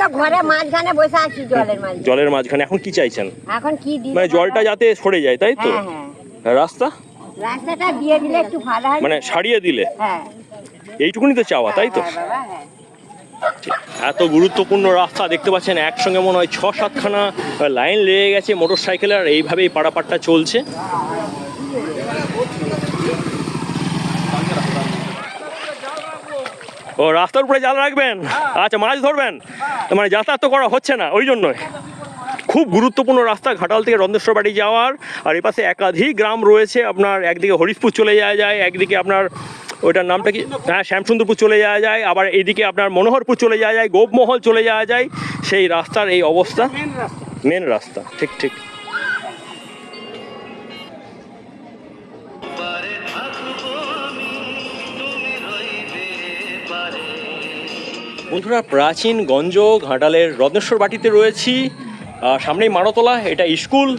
তো ঘরে মাঝখানে বসে আছি জলের মাঝে জলের মাঝখানে। এখন কি চাইছেন? এখন কি দিলে মানে জলটা যাতে সরে যায় তাই তো? হ্যাঁ হ্যাঁ। রাস্তা? রাস্তাটা দিয়ে দিলে একটু ভালো হয়। মানে সারিয়ে দিলে? হ্যাঁ। এইটুকুনি তো চাওয়া তাই তো? হ্যাঁ এত গুরুত্বপূর্ণ রাস্তা দেখতে পাচ্ছেন একসঙ্গে মনে হয় ছ সাতখানা লাইন লেগে গেছে মোটর সাইকেলের আর এইভাবেই পাড়াপাড়টা চলছে। ও রাস্তার উপরে জাল রাখবেন? আচ্ছা মাছ ধরবেন? মানে যাতায়াত তো করা হচ্ছে না ওই জন্যই। খুব গুরুত্বপূর্ণ রাস্তা ঘাটাল থেকে রন্দেশ্বর বাড়ি যাওয়ার। আর এই পাশে একাধিক গ্রাম রয়েছে আপনার একদিকে হরিশপুর চলে যাওয়া যায় একদিকে আপনার ওইটার নামটা কি? হ্যাঁ শ্যামসুন্দরপুর চলে যাওয়া যায় আবার এইদিকে আপনার মনোহরপুর চলে যাওয়া যায় গোপমহল চলে যাওয়া যায়। সেই রাস্তার এই অবস্থা মেন রাস্তা ঠিক ঠিক। বন্ধুরা, প্রাচীন গঞ্জ ঘাটালের রত্নেশ্বর বাটিতে রয়েছি। সামনেই মারতলা, এটা স্কুল।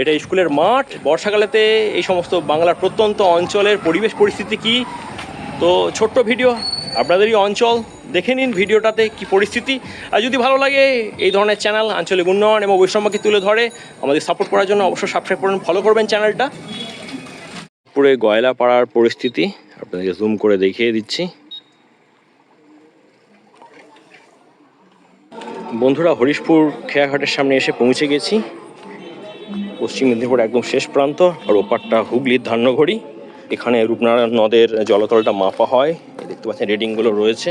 এটা স্কুলের মাঠ। বর্ষাকালেতে এই সমস্ত বাংলার প্রত্যন্ত অঞ্চলের পরিবেশ পরিস্থিতি কি? তো ছোট্ট ভিডিও, আপনাদেরই অঞ্চল। দেখে নিন ভিডিওটাতে কি পরিস্থিতি। আর যদি ভালো লাগে, এই ধরনের চ্যানেল, আঞ্চলিক উন্নয়ন এবং বৈষম্যকে তুলে ধরে, আমাদের সাপোর্ট করার জন্য অবশ্যই সাবস্ক্রাইব করুন, ফলো করবেন চ্যানেলটা। পুরো গয়লা পাড়ার পরিস্থিতি, আপনাদেরকে জুম করে দেখিয়ে দিচ্ছি। বন্ধুরা, হরিশপুর খেয়াঘাটের সামনে এসে পৌঁছে গেছি। পশ্চিম মেদিনীপুর একদম শেষ প্রান্ত, আর ওপারটা হুগলির ধান্যঘড়ি। এখানে রূপনারায়ণ নদের জলতলটা মাপা হয়। দেখতে পাচ্ছেন, রেডিংগুলো রয়েছে।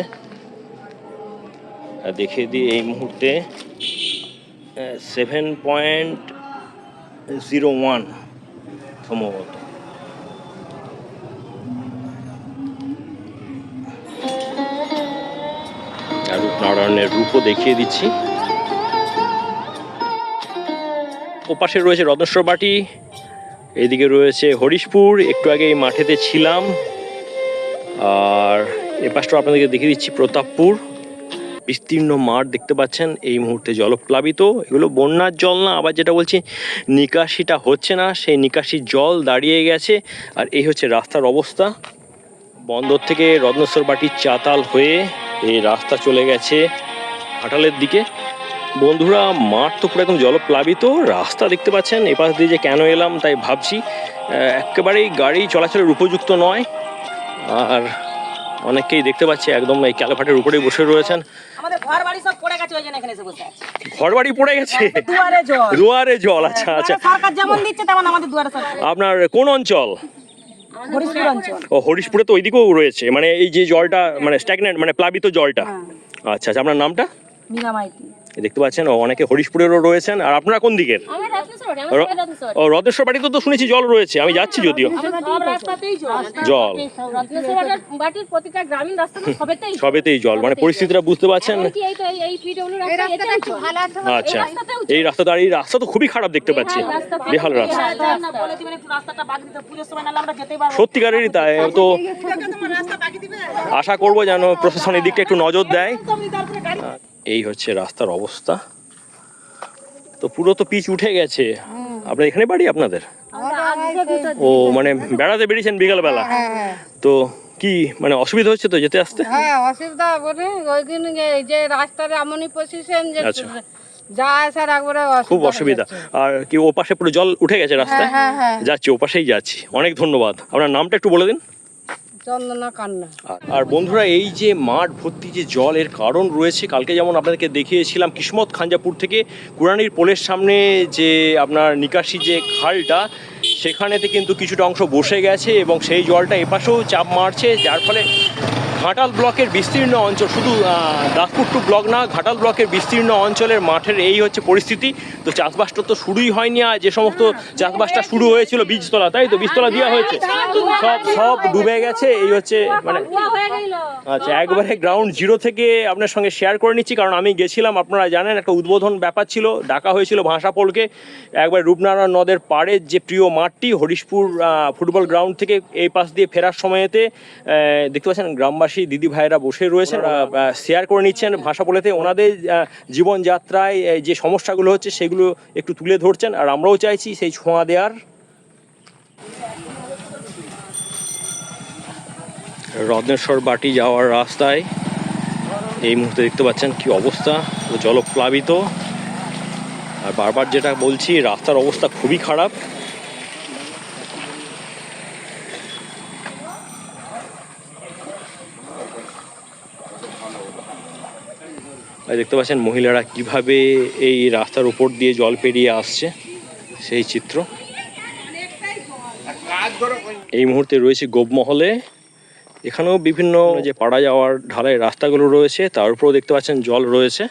দেখিয়ে দিই এই মুহূর্তে সেভেন পয়েন্ট জিরো ওয়ান সম্ভবত আর রূপনারায়ণের রূপও দেখিয়ে দিচ্ছি। ওপাশে রয়েছে রত্নেশ্বর বাটি এইদিকে রয়েছে হরিশপুর, একটু আগে এই মাঠেতে ছিলাম। আর এ পাশটা আপনাদেরকে দেখিয়ে দিচ্ছি প্রতাপপুর। বিস্তীর্ণ মাঠ দেখতে পাচ্ছেন, এই মুহূর্তে জলপ্লাবিত। এগুলো বন্যার জল না, আবার যেটা বলছি, নিকাশিটা হচ্ছে না, সেই নিকাশির জল দাঁড়িয়ে গেছে। আর এই হচ্ছে রাস্তার অবস্থা। বন্দর থেকে রত্নেশ্বর বাটির চাতাল হয়ে এই রাস্তা চলে গেছে ঘাটালের দিকে। বন্ধুরা মাঠ তো পুরো একদম জলপ্লাবিত। রাস্তা দেখতে পাচ্ছেন এপাশ দিয়ে যে কেন এলাম তাই ভাবছি একেবারেই গাড়ি চলাচলের উপযুক্ত নয়। আর অনেককেই দেখতে পাচ্ছি একদম এই ক্যালভাটের উপরেই বসে রয়েছেন। আমাদের ঘর বাড়ি সব পড়ে গেছে ওই জন্য এখানে এসে বসে আছি। ঘর বাড়ি পড়ে গেছে? দুয়ারে জল। দুয়ারে জল আচ্ছা আচ্ছা। সরকার যেমন দিচ্ছে তেমন আমাদের দুয়ারে সব আপনার কোন অঞ্চল? হরিশপুর অঞ্চল। ও হরিশপুরে তো ওইদিকেও রয়েছে মানে এই যে জলটা মানে স্ট্যাগনেন্ট মানে প্লাবিত জলটা। আচ্ছা আচ্ছা আপনার নামটা? মীনা মাইতি। দেখতে পাচ্ছেন ও অনেকে হরিশপুরেরও রয়েছেন আর আপনারা কোন দিকের? আমার রত্নেশ্বর রদেশ্বর বাড়িতে তো শুনেছি জল রয়েছে আমি যাচ্ছি যদিও। জল। সবেতেই জল। মানে পরিস্থিতিটা বুঝতে পারছেন? এই রাস্তা। আচ্ছা। এই। আর এই রাস্তা তো খুবই খারাপ দেখতে পাচ্ছি। বেহাল রাস্তা, বেহাল রাস্তা। বেহাল না বলে দিবেন একটু রাস্তাটা বাগ দিতে। পুজোর সময় নাহলে আমরা যেতেই পারব। সত্যিকারেরই তাই তো তোমার রাস্তা বাকি দিবে। আশা করব যেন প্রশাসন এই দিকটা একটু নজর দেয়। এই হচ্ছে রাস্তার অবস্থা। তো পুরো তো পিচ উঠে গেছে। আপনার এখানে বাড়ি আপনাদের? ও মানে বেড়াতে বেরিয়েছেন বিকালবেলা? তো কি মানে অসুবিধা হচ্ছে তো যেতে আসতে? হ্যাঁ অসুবিধা বলে ওই দিন যে- রাস্তার এমনই পজিশন যে আচ্ছা। যা আসার একবারে খুব অসুবিধা আর কি ও পাশে পুরো জল উঠে গেছে রাস্তায়? হ্যাঁ হ্যাঁ যাচ্ছি ও পাশেই যাচ্ছি। অনেক ধন্যবাদ। আপনার নামটা একটু বলে দিন। আর বন্ধুরা, এই যে মাঠ ভর্তি যে জল এর কারণ রয়েছে, কালকে যেমন আপনাদেরকে দেখিয়েছিলাম কিসমত খাঞ্জাপুর থেকে কুরানির পোলের সামনে যে আপনার নিকাশি যে খালটা, সেখানেতে কিন্তু কিছুটা অংশ বসে গেছে এবং সেই জলটা এপাশেও চাপ মারছে, যার ফলে ঘাটাল ব্লকের বিস্তীর্ণ অঞ্চল, শুধু দাসপুর টু ব্লক না, ঘাটাল ব্লকের বিস্তীর্ণ অঞ্চলের মাঠের এই হচ্ছে পরিস্থিতি। তো চাষবাসটা তো শুরুই হয়নি আর যে সমস্ত চাষবাসটা শুরু হয়েছিল বীজতলা, তাই তো? বীজতলা দেওয়া হয়েছে। সব সব ডুবে গেছে, এই হচ্ছে মানে। আচ্ছা একবারে গ্রাউন্ড জিরো থেকে আপনার সঙ্গে শেয়ার করে নিচ্ছি, কারণ আমি গেছিলাম, আপনারা জানেন, একটা উদ্বোধন ব্যাপার ছিল, ডাকা হয়েছিল ভাষাপোলকে। একবার রূপনারায়ণ নদের পাড়ের যে প্রিয় মাঠটি, হরিশপুর ফুটবল গ্রাউন্ড থেকে এই পাশ দিয়ে ফেরার সময়তে দেখতে পাচ্ছেন, গ্রামবাসী দিদি ভাইরা বসে রয়েছেন শেয়ার করে নিচ্ছেন ভাষা বলেতে ওনাদের জীবনযাত্রায় যে সমস্যাগুলো হচ্ছে সেগুলো একটু তুলে ধরছেন আর আমরাও চাইছি সেই ছোঁয়া দেওয়ার। রত্নেশ্বর বাটি যাওয়ার রাস্তায় এই মুহূর্তে দেখতে পাচ্ছেন কি অবস্থা জলপ্লাবিত। আর বারবার যেটা বলছি রাস্তার অবস্থা খুবই খারাপ। দেখতে পাচ্ছেন মহিলারা কীভাবে এই রাস্তার উপর দিয়ে জল পেরিয়ে আসছে, সেই চিত্র। এই মুহূর্তে রয়েছে গোপমহলে। এখানেও বিভিন্ন যে পাড়া যাওয়ার ঢালাই রাস্তাগুলো রয়েছে, তার উপরেও দেখতে পাচ্ছেন জল রয়েছে।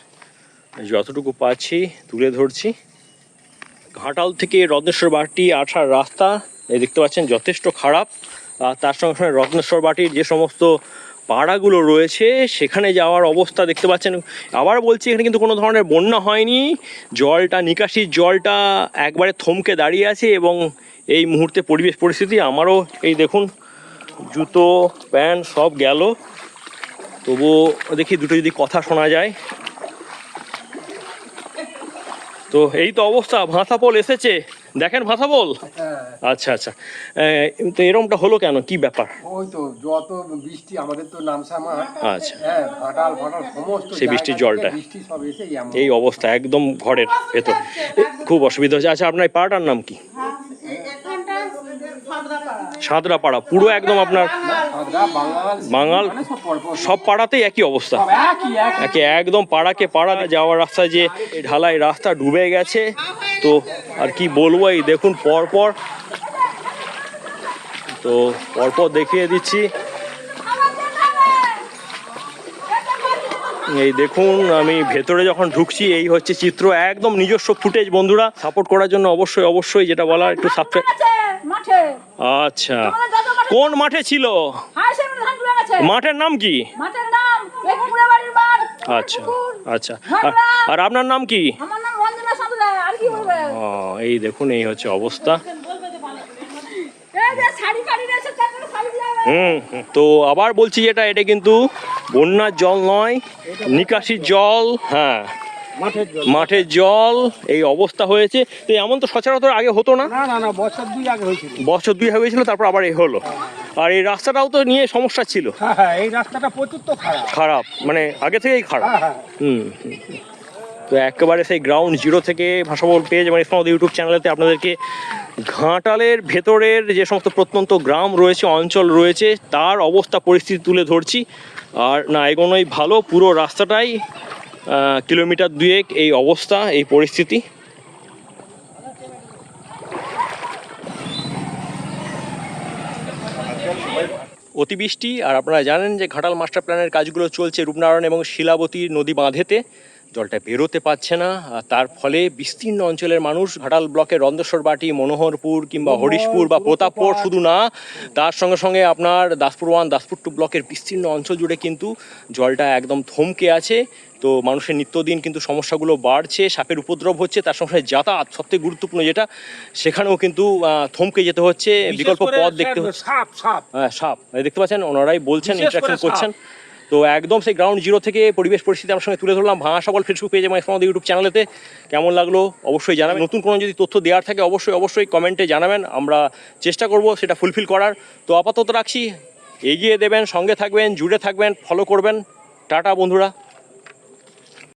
যতটুকু পাচ্ছি, তুলে ধরছি। ঘাটাল থেকে রত্নেশ্বর বাটি আসার রাস্তা দেখতে পাচ্ছেন যথেষ্ট খারাপ। তার সঙ্গে সঙ্গে রত্নেশ্বর বাটির যে সমস্ত পাড়াগুলো রয়েছে, সেখানে যাওয়ার অবস্থা দেখতে পাচ্ছেন। আবার বলছি, এখানে কিন্তু কোনো ধরনের বন্যা হয়নি। জলটা, নিকাশির জলটা একবারে থমকে দাঁড়িয়ে আছে এবং এই মুহূর্তে পরিবেশ পরিস্থিতি আমারও এই দেখুন, জুতো, প্যান্ট সব গেল। তবুও দেখি দুটো যদি কথা শোনা যায়। তো এই তো অবস্থা ভাঁসাপোল এসেছে। দেখেন ভাষা বল? আচ্ছা আচ্ছা। তো এরমটা হলো কেন? কি ব্যাপার? ওই তো যত বৃষ্টি আমাদের তো নামসামা। আচ্ছা। হ্যাঁ ফাটাল ফাটাল সমস্ত সেই বৃষ্টির জলটা। বৃষ্টি সব এসে এই অবস্থা একদম ঘরের ভেতর। খুব অসুবিধা হচ্ছে। আচ্ছা আপনার এই পাড়াটার নাম কি? সাদরা পাড়া পুরো একদম আপনার বাঙাল মানে সব পাড়াতেই একই অবস্থা। একে একদম পাড়াকে পাড়া যাওয়ার রাস্তায় যে ঢালাই রাস্তা ডুবে গেছে তো আর কি বলব এই দেখুন পরপর তো পরপর দেখিয়ে দিচ্ছি। এই দেখুন আমি ভেতরে যখন ঢুকছি এই হচ্ছে চিত্র। একদম নিজস্ব ফুটেজ বন্ধুরা। সাপোর্ট করার জন্য অবশ্যই অবশ্যই যেটা বলা একটু সাবস্ক্রাইব আচ্ছা। কোন মাঠে ছিল হাই সেমন ধান তুলে গেছে মাঠের নাম কি? মাঠের নাম এই পুকুরে বাড়ির মাঠ। আচ্ছা আচ্ছা। আর- আর আপনার নাম কি? আমার নাম রঞ্জনা সাঁতরা আর কি বলবে? ও, এই দেখুন এই হচ্ছে অবস্থা। হুম। তো আবার বলছি যেটা এটা কিন্তু বন্যার জল নয় নিকাশির জল হ্যাঁ। মাঠের জল। এই অবস্থা হয়েছে। তো এমন তো সচরাচর আগে হতো না? না না না বছর দুই আগে হয়েছিল। বছর দুই হয়েছিল তারপর আবার এই হলো। আর এই রাস্তাটাও তো নিয়ে সমস্যা ছিল। হ্যাঁ হ্যাঁ এই রাস্তাটা প্রচুর তো খারাপ। খারাপ মানে আগে থেকেই খারাপ। হ্যাঁ হুম। তো একেবারে সেই গ্রাউন্ড জিরো থেকে ভাষাবল পেজ এবং আমাদের ইউটিউব চ্যানেলেতে আপনাদেরকে ঘাটালের ভেতরের যে সমস্ত প্রত্যন্ত গ্রাম রয়েছে অঞ্চল রয়েছে তার অবস্থা পরিস্থিতি তুলে ধরছি। আর না এগোনোই ভালো পুরো রাস্তাটাই কিলোমিটার দুয়েক এই অবস্থা এই পরিস্থিতি। অতিবৃষ্টি, আর আপনারা জানেন যে ঘাটাল মাস্টার প্ল্যানের কাজগুলো চলছে রূপনারায়ণ এবং শিলাবতী নদী বাঁধেতে। জলটা বেরোতে পারছে না তার ফলে বিস্তীর্ণ অঞ্চলের মানুষ ঘাটাল ব্লকের রন্দেশ্বরবাটি মনোহরপুর কিংবা হরিশপুর বা প্রতাপপুর শুধু না তার সঙ্গে সঙ্গে আপনার দাসপুর ওয়ান দাসপুর টু ব্লকের বিস্তীর্ণ অঞ্চল জুড়ে কিন্তু জলটা একদম থমকে আছে। তো মানুষের নিত্যদিন কিন্তু সমস্যাগুলো বাড়ছে সাপের উপদ্রব হচ্ছে তার সঙ্গে সঙ্গে যাতায়াত সবথেকে গুরুত্বপূর্ণ যেটা সেখানেও কিন্তু আহ, থমকে যেতে হচ্ছে বিকল্প পথ দেখতে হচ্ছে। সাপ সাপ। হ্যাঁ সাপ। দেখতে পাচ্ছেন ওনারাই বলছেন ইন্টারাকশন করছেন। তো একদম সেই গ্রাউন্ড জিরো থেকে পরিবেশ পরিস্থিতি আমার সঙ্গে তুলে ধরলাম। ভাঙা সকল ফেসবুক পেজ এবং আমাদের ইউটিউব চ্যানেলেতে কেমন লাগল অবশ্যই জানাবেন। নতুন কোনো যদি তথ্য দেওয়ার থাকে অবশ্যই অবশ্যই কমেন্টে জানাবেন। আমরা চেষ্টা করব সেটা ফুলফিল করার। তো আপাতত রাখছি। এগিয়ে দেবেন, সঙ্গে থাকবেন, জুড়ে থাকবেন ফলো করবেন। টাটা বন্ধুরা।